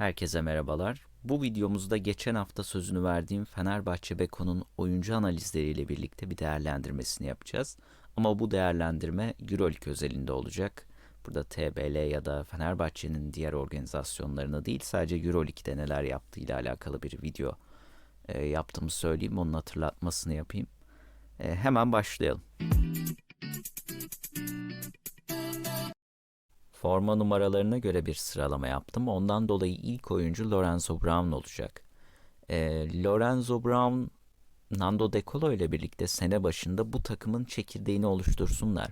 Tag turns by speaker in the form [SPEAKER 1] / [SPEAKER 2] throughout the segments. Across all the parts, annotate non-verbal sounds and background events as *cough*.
[SPEAKER 1] Herkese merhabalar. Bu videomuzda geçen hafta sözünü verdiğim Fenerbahçe Beko'nun oyuncu analizleriyle birlikte bir değerlendirmesini yapacağız. Ama bu değerlendirme Euroleague özelinde olacak. Burada TBL ya da Fenerbahçe'nin diğer organizasyonlarına değil sadece Euroleague'de neler yaptığıyla alakalı bir video e, yaptığımı söyleyeyim. Onun hatırlatmasını yapayım. E, hemen başlayalım. Forma numaralarına göre bir sıralama yaptım. Ondan dolayı ilk oyuncu Lorenzo Brown olacak. Ee, Lorenzo Brown, Nando De Colo ile birlikte sene başında bu takımın çekirdeğini oluştursunlar.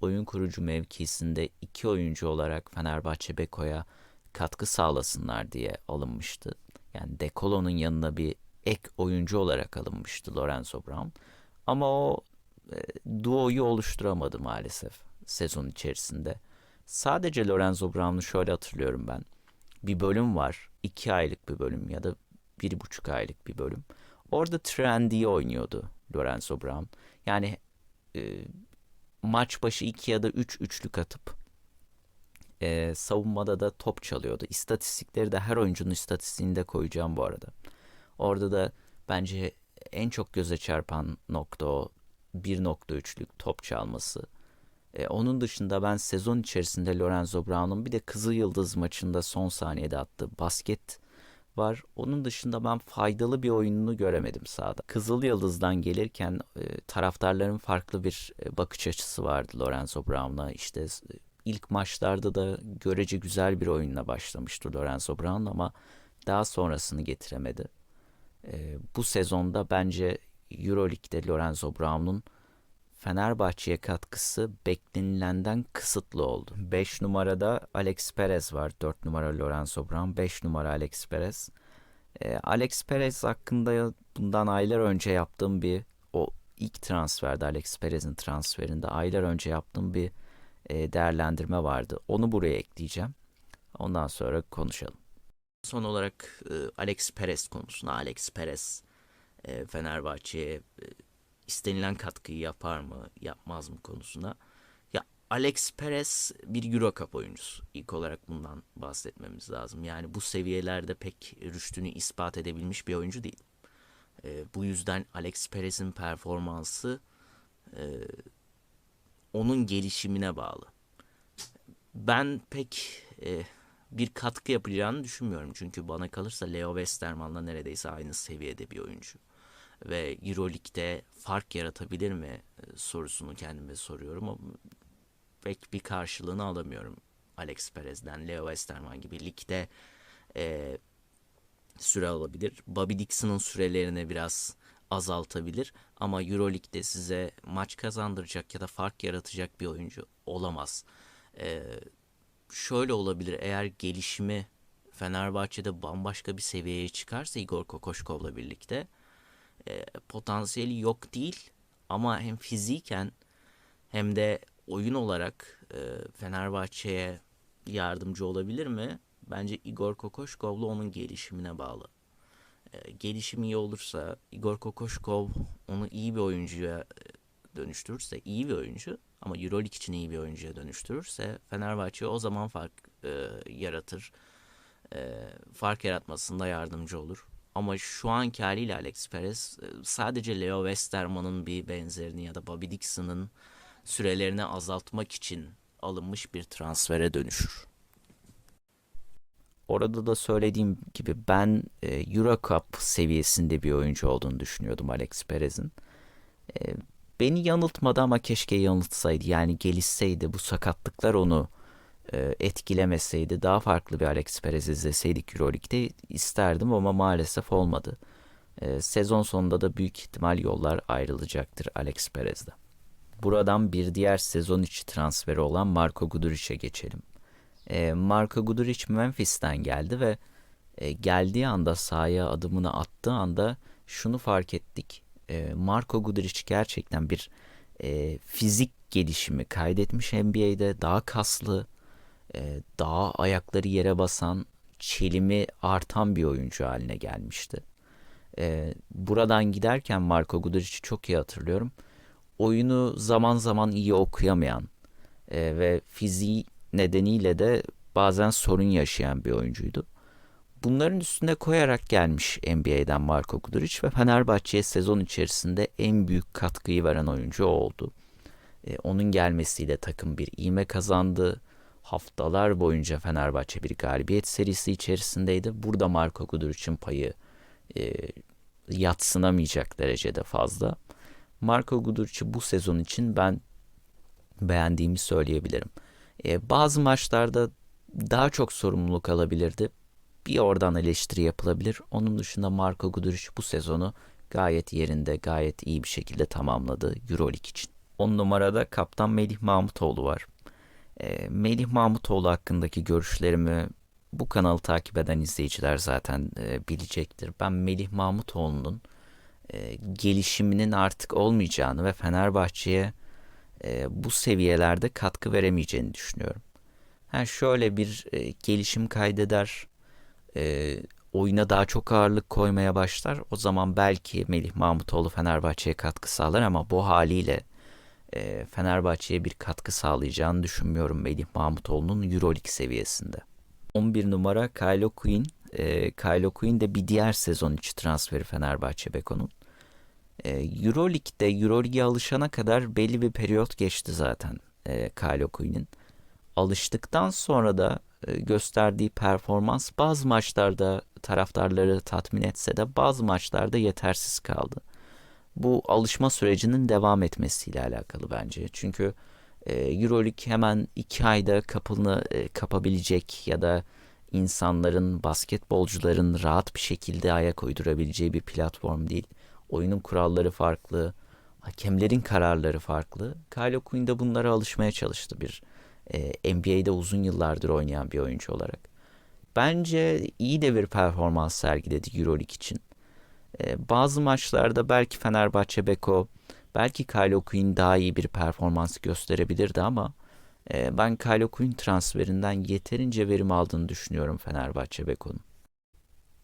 [SPEAKER 1] Oyun kurucu mevkisinde iki oyuncu olarak Fenerbahçe Beko'ya katkı sağlasınlar diye alınmıştı. Yani De Colo'nun yanına bir ek oyuncu olarak alınmıştı Lorenzo Brown. Ama o e, duoyu oluşturamadı maalesef sezon içerisinde. Sadece Lorenzo Brown'u şöyle hatırlıyorum ben. Bir bölüm var. iki aylık bir bölüm ya da bir buçuk aylık bir bölüm. Orada Trendy'yi oynuyordu Lorenzo Brown. Yani e, maç başı iki ya da üç üçlük atıp e, savunmada da top çalıyordu. İstatistikleri de her oyuncunun istatistiğinde koyacağım bu arada. Orada da bence en çok göze çarpan nokta o 1.3'lük top çalması. E, onun dışında ben sezon içerisinde Lorenzo Brown'un bir de Kızıl Yıldız maçında son saniyede attığı basket var. Onun dışında ben faydalı bir oyununu göremedim sahada. Kızıl Yıldız'dan gelirken e, taraftarların farklı bir e, bakış açısı vardı Lorenzo Brown'a. İşte e, ilk maçlarda da görece güzel bir oyunla başlamıştı Lorenzo Brown ama daha sonrasını getiremedi. E, bu sezonda bence Euroleague'de Lorenzo Brown'un Fenerbahçe'ye katkısı beklenilenden kısıtlı oldu. 5 numarada Alex Perez var. 4 numara Lorenzo Brown. 5 numara Alex Perez. Ee, Alex Perez hakkında bundan aylar önce yaptığım bir o ilk transferde Alex Perez'in transferinde aylar önce yaptığım bir e, değerlendirme vardı. Onu buraya ekleyeceğim. Ondan sonra konuşalım. Son olarak e, Alex Perez konusuna Alex Perez e, Fenerbahçe'ye e, istenilen katkıyı yapar mı, yapmaz mı konusuna. Ya Alex Perez bir Euro Cup oyuncusu. İlk olarak bundan bahsetmemiz lazım. Yani bu seviyelerde pek rüştünü ispat edebilmiş bir oyuncu değil. E, bu yüzden Alex Perez'in performansı e, onun gelişimine bağlı. Ben pek e, bir katkı yapacağını düşünmüyorum. Çünkü bana kalırsa Leo Westerman'la neredeyse aynı seviyede bir oyuncu ve Euroleague'de fark yaratabilir mi e, sorusunu kendime soruyorum ama pek bir karşılığını alamıyorum Alex Perez'den. Leo Westerman gibi ligde e, süre alabilir. Bobby Dixon'ın sürelerini biraz azaltabilir ama Euroleague'de size maç kazandıracak ya da fark yaratacak bir oyuncu olamaz. E, şöyle olabilir eğer gelişimi Fenerbahçe'de bambaşka bir seviyeye çıkarsa Igor Kokoşkov'la birlikte e, potansiyeli yok değil ama hem fiziken hem de oyun olarak e, Fenerbahçe'ye yardımcı olabilir mi? Bence Igor Kokoşkov'la onun gelişimine bağlı. E, gelişimi iyi olursa Igor Kokoşkov onu iyi bir oyuncuya e, dönüştürürse iyi bir oyuncu ama Euroleague için iyi bir oyuncuya dönüştürürse Fenerbahçe o zaman fark e, yaratır. E, fark yaratmasında yardımcı olur. Ama şu anki haliyle Alex Perez e, sadece Leo Westerman'ın bir benzerini ya da Bobby Dixon'ın sürelerini azaltmak için alınmış bir transfere dönüşür. Orada da söylediğim gibi ben e, Euro Cup seviyesinde bir oyuncu olduğunu düşünüyordum Alex Perez'in. E, beni yanıltmadı ama keşke yanıltsaydı. Yani gelişseydi bu sakatlıklar onu e, etkilemeseydi daha farklı bir Alex Perez izleseydik Euroleague'de isterdim ama maalesef olmadı. E, sezon sonunda da büyük ihtimal yollar ayrılacaktır Alex Perez'de. Buradan bir diğer sezon içi transferi olan Marco Guduric'e geçelim. E, Marco Guduric Memphis'ten geldi ve geldiği anda sahaya adımını attığı anda şunu fark ettik. Marco Guduric gerçekten bir fizik gelişimi kaydetmiş NBA'de daha kaslı, e, daha ayakları yere basan, çelimi artan bir oyuncu haline gelmişti. E, buradan giderken Marco Guduric'i çok iyi hatırlıyorum. Oyunu zaman zaman iyi okuyamayan e, ve fiziği nedeniyle de bazen sorun yaşayan bir oyuncuydu. Bunların üstüne koyarak gelmiş NBA'den Marko Guduric ve Fenerbahçe'ye sezon içerisinde en büyük katkıyı veren oyuncu oldu. E, onun gelmesiyle takım bir iğme kazandı. Haftalar boyunca Fenerbahçe bir galibiyet serisi içerisindeydi. Burada Marko Guduric'in payı e, yatsınamayacak derecede fazla. Marko Guduric'i bu sezon için ben beğendiğimi söyleyebilirim. E, bazı maçlarda daha çok sorumluluk alabilirdi. Bir oradan eleştiri yapılabilir. Onun dışında Marko Guduric bu sezonu gayet yerinde, gayet iyi bir şekilde tamamladı Euroleague için. 10 numarada kaptan Melih Mahmutoğlu var. E, Melih Mahmutoğlu hakkındaki görüşlerimi bu kanalı takip eden izleyiciler zaten e, bilecektir. Ben Melih Mahmutoğlu'nun e, gelişiminin artık olmayacağını ve Fenerbahçe'ye e, bu seviyelerde katkı veremeyeceğini düşünüyorum. Ha şöyle bir gelişim kaydeder, e, oyuna daha çok ağırlık koymaya başlar. O zaman belki Melih Mahmutoğlu Fenerbahçe'ye katkı sağlar ama bu haliyle e, Fenerbahçe'ye bir katkı sağlayacağını düşünmüyorum Melih Mahmutoğlu'nun Euroleague seviyesinde. 11 numara Kylo Quinn. E, Kylo Quinn de bir diğer sezon içi transferi Fenerbahçe Beko'nun. E, Euroleague'de Euroleague'e alışana kadar belli bir periyot geçti zaten e, Kylo Quinn'in. Alıştıktan sonra da e, gösterdiği performans bazı maçlarda taraftarları tatmin etse de bazı maçlarda yetersiz kaldı. Bu alışma sürecinin devam etmesiyle alakalı bence. Çünkü e, Euroleague hemen iki ayda kapını e, kapabilecek ya da insanların, basketbolcuların rahat bir şekilde ayak uydurabileceği bir platform değil. Oyunun kuralları farklı, hakemlerin kararları farklı. Kylo Quinn de bunlara alışmaya çalıştı bir e, NBA'de uzun yıllardır oynayan bir oyuncu olarak. Bence iyi de bir performans sergiledi Euroleague için. E, bazı maçlarda belki Fenerbahçe Beko, belki Kylo Quinn daha iyi bir performans gösterebilirdi ama e, ben Kylo Quinn transferinden yeterince verim aldığını düşünüyorum Fenerbahçe Beko'nun.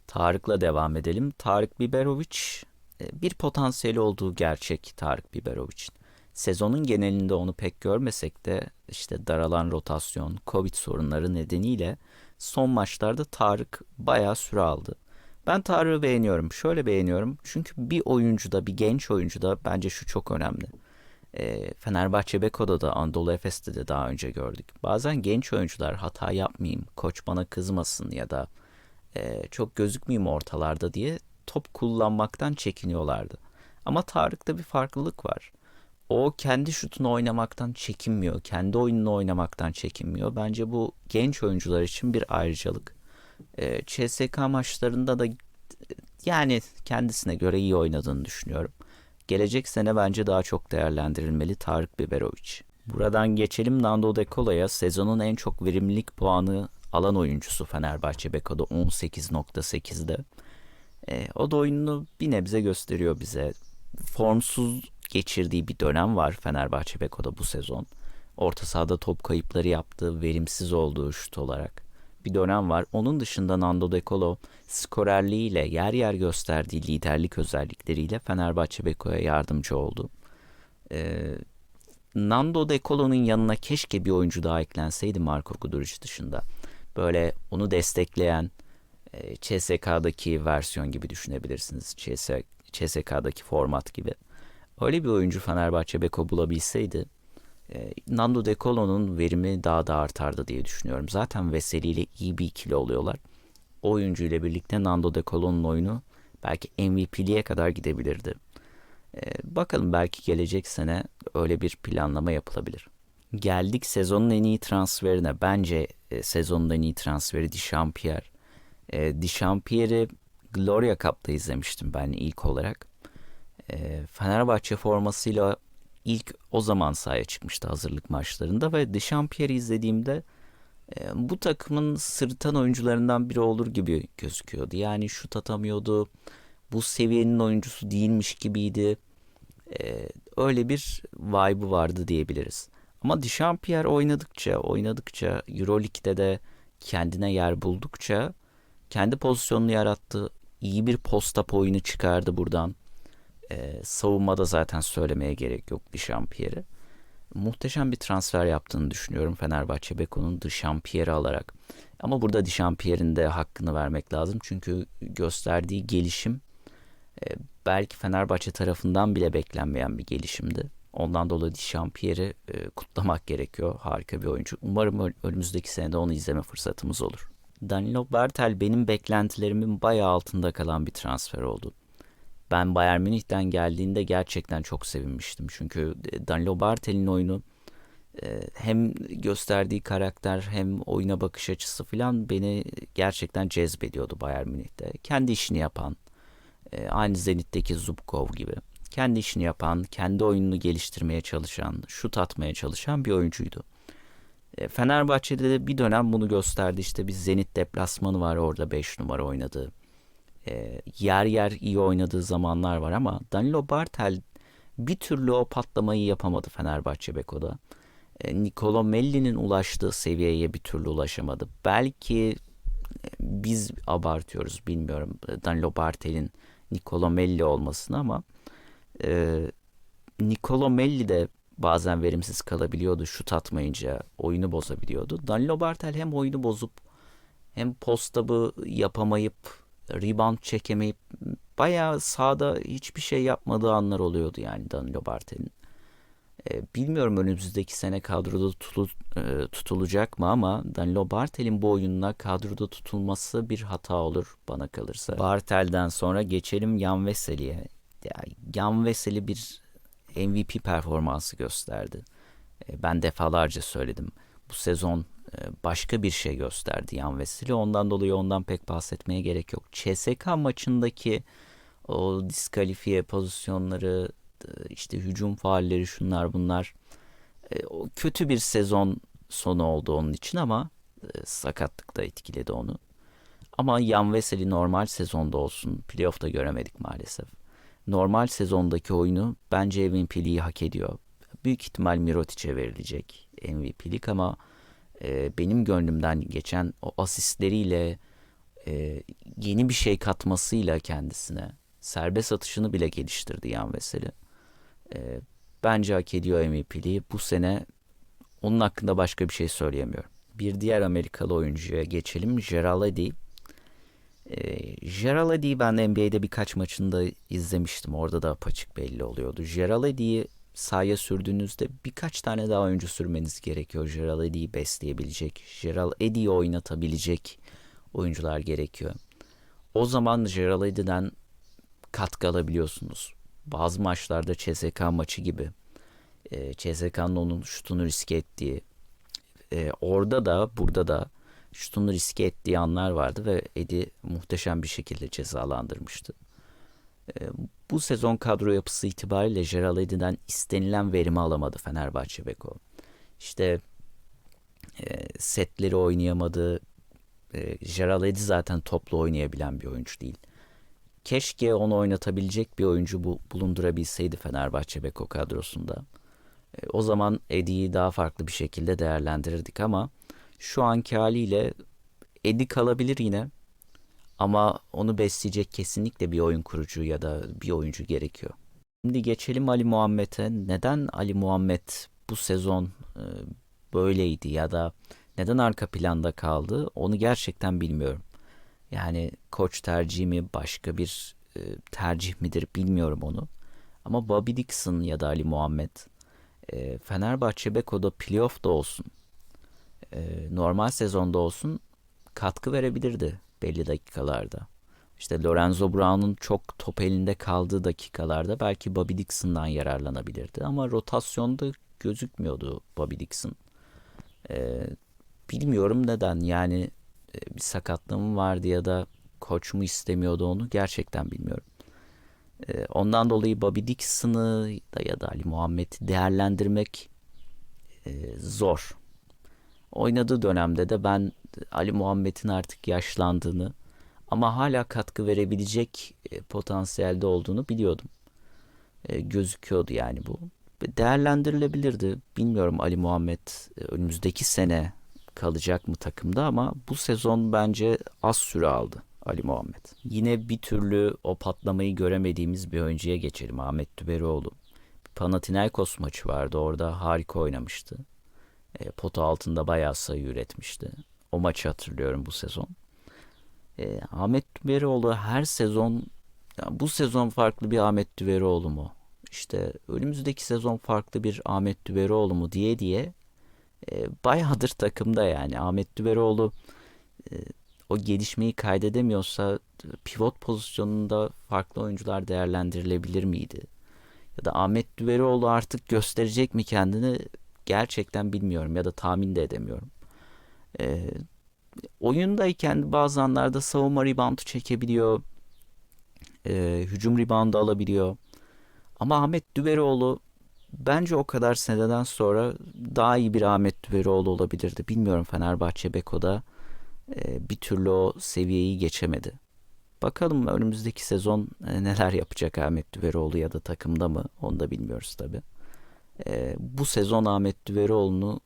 [SPEAKER 1] Tarık'la devam edelim. Tarık Biberovic e, bir potansiyeli olduğu gerçek Tarık Biberovic'in. Sezonun genelinde onu pek görmesek de işte daralan rotasyon, Covid sorunları nedeniyle son maçlarda Tarık bayağı süre aldı. Ben Tarık'ı beğeniyorum. Şöyle beğeniyorum. Çünkü bir oyuncuda, bir genç oyuncuda bence şu çok önemli. E, Fenerbahçe Beko'da da Anadolu Efes'te de daha önce gördük. Bazen genç oyuncular hata yapmayayım, koç bana kızmasın ya da e, çok gözükmeyeyim ortalarda diye top kullanmaktan çekiniyorlardı. Ama Tarık'ta bir farklılık var. O kendi şutunu oynamaktan çekinmiyor. Kendi oyununu oynamaktan çekinmiyor. Bence bu genç oyuncular için bir ayrıcalık. E, CSK maçlarında da yani kendisine göre iyi oynadığını düşünüyorum. Gelecek sene bence daha çok değerlendirilmeli Tarık Biberovic. Buradan geçelim Nando De Cola'ya. Sezonun en çok verimlilik puanı alan oyuncusu Fenerbahçe Beko'da 18.8'de. E, o da oyununu bir nebze gösteriyor bize. Formsuz geçirdiği bir dönem var Fenerbahçe Beko'da bu sezon. Orta sahada top kayıpları yaptığı, verimsiz olduğu şut olarak bir dönem var. Onun dışında Nando De Colo skorerliğiyle, yer yer gösterdiği liderlik özellikleriyle Fenerbahçe Beko'ya yardımcı oldu. Ee, Nando De Colo'nun yanına keşke bir oyuncu daha eklenseydi Marco Guduric dışında. Böyle onu destekleyen e, CSK'daki versiyon gibi düşünebilirsiniz. CS, CSK'daki format gibi. Öyle bir oyuncu Fenerbahçe Beko bulabilseydi e, Nando De Colo'nun verimi daha da artardı diye düşünüyorum. Zaten Veseli ile iyi bir ikili oluyorlar. O oyuncu ile birlikte Nando De Colo'nun oyunu belki MVP'liğe kadar gidebilirdi. E, bakalım belki gelecek sene öyle bir planlama yapılabilir. Geldik sezonun en iyi transferine. Bence e, sezonun en iyi transferi Dişampierre. E, Dişampierre'i Gloria Cup'ta izlemiştim ben ilk olarak. E, Fenerbahçe formasıyla ilk o zaman sahaya çıkmıştı hazırlık maçlarında ve Dechampierre'i izlediğimde e, bu takımın sırıtan oyuncularından biri olur gibi gözüküyordu. Yani şut atamıyordu. Bu seviyenin oyuncusu değilmiş gibiydi. E, öyle bir vibe'ı vardı diyebiliriz. Ama Dechampierre oynadıkça, oynadıkça Euroleague'de de kendine yer buldukça kendi pozisyonunu yarattı. İyi bir post-up oyunu çıkardı buradan. E, savunmada zaten söylemeye gerek yok Dişampier'i. muhteşem bir transfer yaptığını düşünüyorum Fenerbahçe Beko'nun Dışampierre'i alarak. Ama burada Dışampierre'in de hakkını vermek lazım. Çünkü gösterdiği gelişim e, belki Fenerbahçe tarafından bile beklenmeyen bir gelişimdi. Ondan dolayı Dişampierre'i e, kutlamak gerekiyor. Harika bir oyuncu. Umarım önümüzdeki senede onu izleme fırsatımız olur. Danilo Bertel benim beklentilerimin bayağı altında kalan bir transfer oldu. Ben Bayern Münih'ten geldiğinde gerçekten çok sevinmiştim. Çünkü e, Danilo Bertel'in oyunu e, hem gösterdiği karakter hem oyuna bakış açısı falan beni gerçekten cezbediyordu Bayern Münih'te. Kendi işini yapan, e, aynı Zenit'teki Zubkov gibi kendi işini yapan, kendi oyununu geliştirmeye çalışan, şut atmaya çalışan bir oyuncuydu. Fenerbahçe'de de bir dönem bunu gösterdi. İşte bir Zenit deplasmanı var orada 5 numara oynadığı. E, yer yer iyi oynadığı zamanlar var ama Danilo Bartel bir türlü o patlamayı yapamadı Fenerbahçe Beko'da. E, Nicolo Melli'nin ulaştığı seviyeye bir türlü ulaşamadı. Belki biz abartıyoruz bilmiyorum Danilo Bartel'in Nicolo Melli olmasını ama e, Nicolo Melli de bazen verimsiz kalabiliyordu şut atmayınca oyunu bozabiliyordu. Danilo Bartel hem oyunu bozup hem postabı yapamayıp rebound çekemeyip bayağı sahada hiçbir şey yapmadığı anlar oluyordu yani Danilo Bartel'in. E, bilmiyorum önümüzdeki sene kadroda tutul, e, tutulacak mı ama Danilo Bartel'in bu oyununa kadroda tutulması bir hata olur bana kalırsa. Bartel'den sonra geçelim Yan Veseli'ye ya Yan Veseli bir MVP performansı gösterdi. E, ben defalarca söyledim. Bu sezon başka bir şey gösterdi Yan Veseli. Ondan dolayı ondan pek bahsetmeye gerek yok. CSK maçındaki o diskalifiye pozisyonları, e, işte hücum faalleri şunlar bunlar. O kötü bir sezon sonu oldu onun için ama sakatlık da etkiledi onu. Ama Yan Veseli normal sezonda olsun playoff'ta göremedik maalesef normal sezondaki oyunu bence MVP'liği hak ediyor. Büyük ihtimal Mirotic'e verilecek MVP'lik ama e, benim gönlümden geçen o asistleriyle e, yeni bir şey katmasıyla kendisine serbest atışını bile geliştirdi Yan Veseli. E, bence hak ediyor MVP'liği. Bu sene onun hakkında başka bir şey söyleyemiyorum. Bir diğer Amerikalı oyuncuya geçelim. Gerald Eddy e, Gerald Eddy'yi ben NBA'de birkaç maçında izlemiştim. Orada da apaçık belli oluyordu. Gerald Eddy'yi sahaya sürdüğünüzde birkaç tane daha oyuncu sürmeniz gerekiyor. Gerald Eddy'yi besleyebilecek, Gerald Eddy'yi oynatabilecek oyuncular gerekiyor. O zaman Gerald Eddy'den katkı alabiliyorsunuz. Bazı maçlarda CSK maçı gibi e, CSK'nın onun şutunu riske ettiği e, orada da burada da şutunu riske ettiği anlar vardı ve Edi muhteşem bir şekilde cezalandırmıştı. E, bu sezon kadro yapısı itibariyle Gerald Edi'den istenilen verimi alamadı Fenerbahçe Beko. İşte e, setleri oynayamadı. E, Gerald Edi zaten toplu oynayabilen bir oyuncu değil. Keşke onu oynatabilecek bir oyuncu bu, bulundurabilseydi Fenerbahçe Beko kadrosunda. E, o zaman Edi'yi daha farklı bir şekilde değerlendirirdik ama şu anki haliyle Edi kalabilir yine. Ama onu besleyecek kesinlikle bir oyun kurucu ya da bir oyuncu gerekiyor. Şimdi geçelim Ali Muhammed'e. Neden Ali Muhammed bu sezon e, böyleydi ya da neden arka planda kaldı onu gerçekten bilmiyorum. Yani koç tercihi mi başka bir e, tercih midir bilmiyorum onu. Ama Bobby Dixon ya da Ali Muhammed e, Fenerbahçe Beko'da playoff'da olsun e, normal sezonda olsun katkı verebilirdi belli dakikalarda. İşte Lorenzo Brown'un çok top elinde kaldığı dakikalarda belki Bobby Dixon'dan yararlanabilirdi. Ama rotasyonda gözükmüyordu Bobby Dixon. Ee, bilmiyorum neden yani e, bir sakatlığım vardı ya da koç mu istemiyordu onu gerçekten bilmiyorum. Ee, ondan dolayı Bobby Dixon'ı da ya da Ali Muhammed'i değerlendirmek e, zor oynadığı dönemde de ben Ali Muhammed'in artık yaşlandığını ama hala katkı verebilecek e, potansiyelde olduğunu biliyordum. E, gözüküyordu yani bu. Değerlendirilebilirdi. Bilmiyorum Ali Muhammed e, önümüzdeki sene kalacak mı takımda ama bu sezon bence az süre aldı Ali Muhammed. Yine bir türlü o patlamayı göremediğimiz bir oyuncuya geçelim Ahmet Tüberoğlu. Panathinaikos maçı vardı. Orada harika oynamıştı. E, pota altında bayağı sayı üretmişti. O maçı hatırlıyorum bu sezon. E, Ahmet Düveroğlu her sezon ya bu sezon farklı bir Ahmet Düveroğlu mu? İşte önümüzdeki sezon farklı bir Ahmet Düveroğlu mu diye diye e, bayağıdır *laughs* takımda yani. Ahmet Düveroğlu e, o gelişmeyi kaydedemiyorsa pivot pozisyonunda farklı oyuncular değerlendirilebilir miydi? Ya da Ahmet Düveroğlu artık gösterecek mi kendini gerçekten bilmiyorum ya da tahmin de edemiyorum. E, oyundayken bazı anlarda savunma reboundu çekebiliyor. E, hücum reboundu alabiliyor. Ama Ahmet Düveroğlu bence o kadar seneden sonra daha iyi bir Ahmet Düveroğlu olabilirdi. Bilmiyorum Fenerbahçe Beko'da e, bir türlü o seviyeyi geçemedi. Bakalım önümüzdeki sezon e, neler yapacak Ahmet Düveroğlu ya da takımda mı onu da bilmiyoruz tabi. E, bu sezon Ahmet Düveroğlu'nu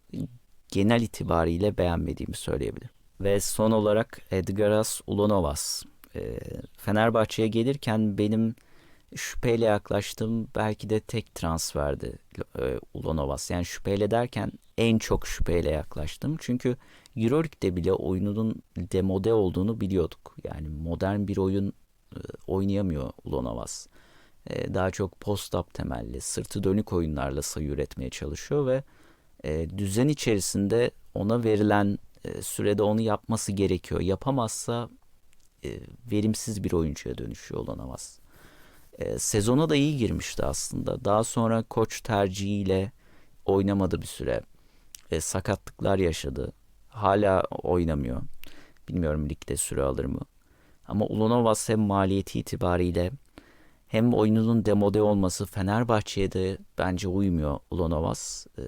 [SPEAKER 1] genel itibariyle beğenmediğimi söyleyebilirim. Ve son olarak Edgaras Ulanovas. E, Fenerbahçe'ye gelirken benim şüpheyle yaklaştığım belki de tek transferdi e, Ulanovas. Yani şüpheyle derken en çok şüpheyle yaklaştım. Çünkü Euroleague'de bile oyununun demode olduğunu biliyorduk. Yani modern bir oyun e, oynayamıyor Ulanovas. E, daha çok post-up temelli, sırtı dönük oyunlarla sayı üretmeye çalışıyor ve e, düzen içerisinde ona verilen e, sürede onu yapması gerekiyor. Yapamazsa e, verimsiz bir oyuncuya dönüşüyor Ulanovas. E, sezona da iyi girmişti aslında. Daha sonra koç tercihiyle oynamadı bir süre. E, sakatlıklar yaşadı. Hala oynamıyor. Bilmiyorum ligde süre alır mı. Ama Ulanovas hem maliyeti itibariyle hem oyununun demode olması Fenerbahçe'ye de bence uymuyor Ulanovas. E,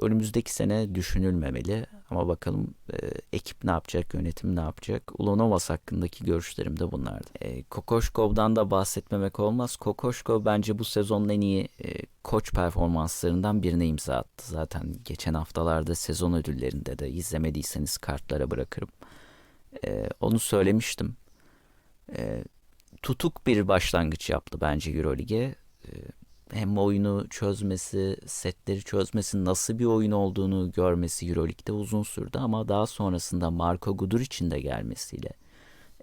[SPEAKER 1] önümüzdeki sene düşünülmemeli. Ama bakalım e, ekip ne yapacak, yönetim ne yapacak. Ulanovas hakkındaki görüşlerim de bunlardı. E, Kokoşkov'dan da bahsetmemek olmaz. Kokoşkov bence bu sezonun en iyi e, koç performanslarından birine imza attı. Zaten geçen haftalarda sezon ödüllerinde de izlemediyseniz kartlara bırakırım. E, onu söylemiştim. E, tutuk bir başlangıç yaptı bence Eurolig'e. E, hem oyunu çözmesi, setleri çözmesi, nasıl bir oyun olduğunu görmesi Euroleague'de uzun sürdü ama daha sonrasında Marco Guduric'in de gelmesiyle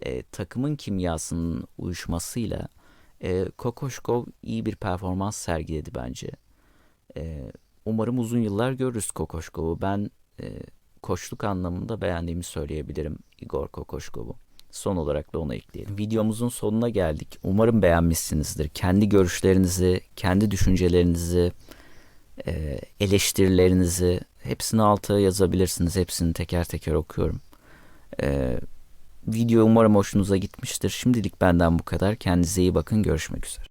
[SPEAKER 1] e, takımın kimyasının uyuşmasıyla e, Kokoşkov iyi bir performans sergiledi bence. E, umarım uzun yıllar görürüz Kokoşkov'u. Ben e, koçluk anlamında beğendiğimi söyleyebilirim Igor Kokoşkov'u. Son olarak da onu ekleyelim. Videomuzun sonuna geldik. Umarım beğenmişsinizdir. Kendi görüşlerinizi, kendi düşüncelerinizi, e, eleştirilerinizi hepsini alta yazabilirsiniz. Hepsini teker teker okuyorum. E, video umarım hoşunuza gitmiştir. Şimdilik benden bu kadar. Kendinize iyi bakın. Görüşmek üzere.